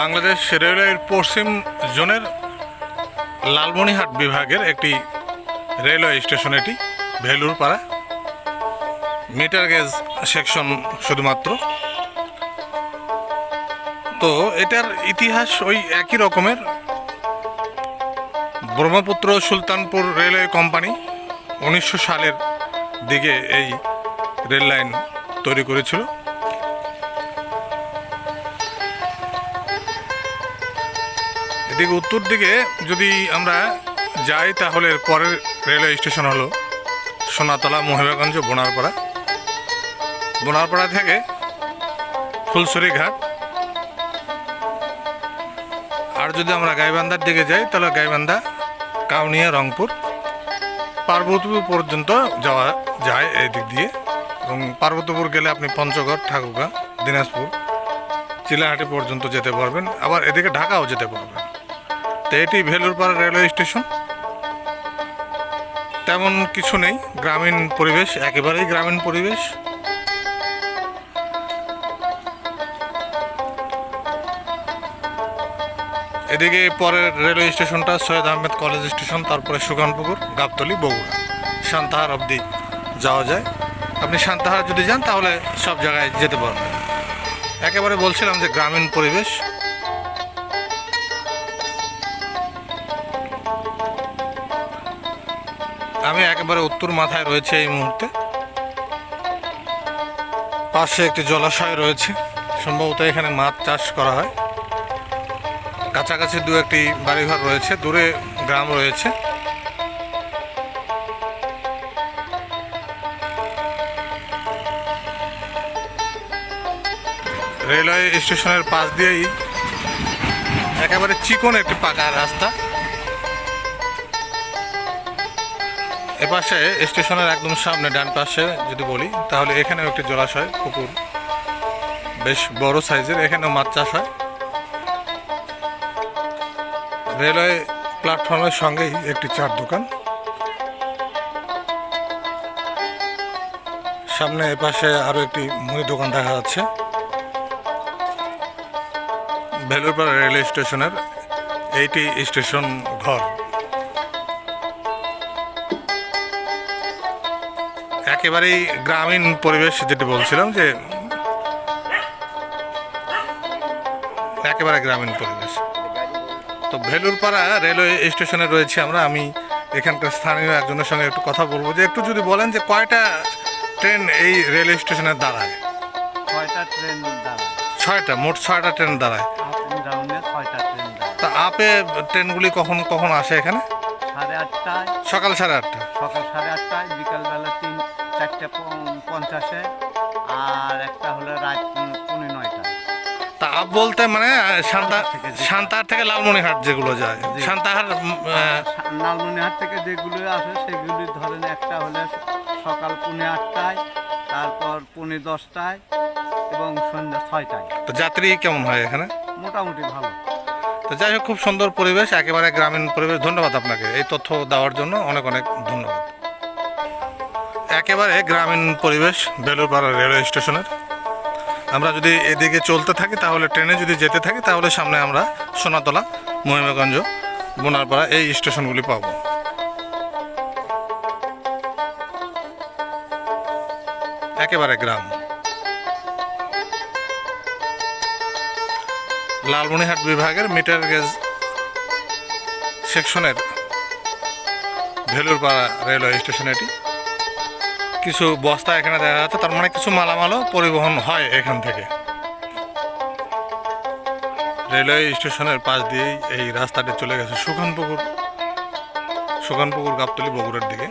বাংলাদেশ রেলওয়ের পশ্চিম জোনের লালমনিহাট বিভাগের একটি রেলওয়ে স্টেশন এটি ভেলুর পাড়া মিটার গেজ সেকশন শুধুমাত্র। তো এটার ইতিহাস ওই একই রকমের। ব্রহ্মপুত্র সুলতানপুর রেলওয়ে কোম্পানি উনিশশো সালের দিকে এই রেল লাইন তৈরি করেছিল। এদিকে উত্তর দিকে যদি আমরা যাই তাহলে পরের রেলওয়ে স্টেশন হলো সোনাতলা মহিমাগঞ্জ বোনারপাড়া। বোনারপাড়া থেকে ফুলসরি ঘাট। আর যদি আমরা গাইবান্ধার দিকে যাই তাহলে গাইবান্ধা, কাউনিয়া, রংপুর। পার্বতীপুর পর্যন্ত যাওয়া যায় এই দিক দিয়ে। এবং পার্বতীপুর গেলে আপনি পঞ্চগড় ঠাকুরগাঁ দিনাজপুর, চিলাহাটি পর্যন্ত যেতে পারবেন। আবার এদিকে ঢাকাও যেতে পারবেন। তো এটি ভেলুরপাড়া রেলওয়ে স্টেশন? তেমন কিছু নেই, গ্রামীণ পরিবেশ, একেবারেই গ্রামীণ পরিবেশ। এদিকে পরের রেলওয়ে স্টেশনটা সৈয়দ আহমেদ কলেজ স্টেশন, তারপরে সুগানপুকুর গাবতলি, বগুড়া। সান্তাহার অবধি যাওয়া যায়। আপনি সান্তাহার যদি যান, তাহলে সব জায়গায় যেতে পারবেন। একেবারে বলছিলাম যে গ্রামীণ পরিবেশ আমি একেবারে উত্তর মাথায় রয়েছে এই মুহূর্তে। পাশে একটি জলাশয় রয়েছে। সম্ভবত এখানে মাছ চাষ করা হয়। কাছাকাছি দু একটি বাড়িঘর রয়েছে, দূরে গ্রাম রয়েছে। রেলওয়ে স্টেশনের পাশ দিয়েই একেবারে চিকন একটি পাকা রাস্তা। এপাশে স্টেশনের একদম সামনে ডান পাশে যদি বলি, তাহলে এখানেও একটি জলাশয়, পুকুর। বেশ বড় সাইজের, এখানেও মাছ চাষ হয়। রেলওয়ে প্ল্যাটফর্মের সঙ্গেই একটি চার দোকান। সামনে এপাশে আরও একটি মুদি দোকান দেখা যাচ্ছে। ভেলুরপাড়া রেলওয়ে স্টেশনের এইটি স্টেশন ঘর। একেবারেই গ্রামীণ পরিবেশ যেটি বলছিলাম যে একেবারে গ্রামীণ পরিবেশ। তো ভেলুরপাড়া রেলওয়ে স্টেশনে রয়েছে আমরা। আমি এখানকার স্থানীয় একজনের সঙ্গে একটু কথা বলব যে একটু যদি বলেন যে কয়টা ট্রেন এই রেলওয়ে স্টেশনে দাঁড়ায়? ছয়টা ট্রেন দাঁড়ায়। ছয়টা মোট ছয়টা ট্রেন দাঁড়ায়। তা আপে ট্রেনগুলি কখন কখন আসে এখানে? সাড়ে আটটায়। সকাল সাড়ে আটটা। সকাল সাড়ে আটটায় বিকালবেলা তিন চারটে পঞ্চাশে আর একটা হলো রাত পৌনে নয়টা। তা বলতে মানে আহ, সান্তা থেকে লালমনিহাট যেগুলো যায়। উম, লালমনিহাট থেকে যেগুলো আসে সেগুলি ধরেন একটা হলে সকাল পৌনে আটটায় তারপর পৌনে দশটায় এবং সন্ধ্যা ছয়টায়। তো যাত্রী কেমন হয় এখানে? মোটামুটি ভালো। তো যাই হোক খুব সুন্দর পরিবেশ একেবারে গ্রামীণ পরিবেশ। ধন্যবাদ আপনাকে এই তথ্য দেওয়ার জন্য। অনেক অনেক ধন্যবাদ। একেবারে গ্রামীণ পরিবেশ, বেলুরপাড়া রেলওয়ে স্টেশনের। আমরা যদি এদিকে চলতে থাকি, তাহলে ট্রেনে যদি যেতে থাকি, তাহলে সামনে আমরা সোনাতলা, মহিমাগঞ্জ বোনারপাড়া এই স্টেশনগুলি পাব। একেবারে গ্রাম। লালমনিহাট বিভাগের মিটার গেজ সেকশনের ভেলুরপাড়া রেলওয়ে স্টেশন এটি। কিছু বস্তা এখানে দেখা যাচ্ছে, তার মানে কিছু মালামালও পরিবহন হয় এখান থেকে। রেলওয়ে স্টেশনের পাশ দিয়েই এই রাস্তাটি চলে গেছে সুখানপুকুর সুখানপুকুর গাবতলি বগুড়ার দিকে।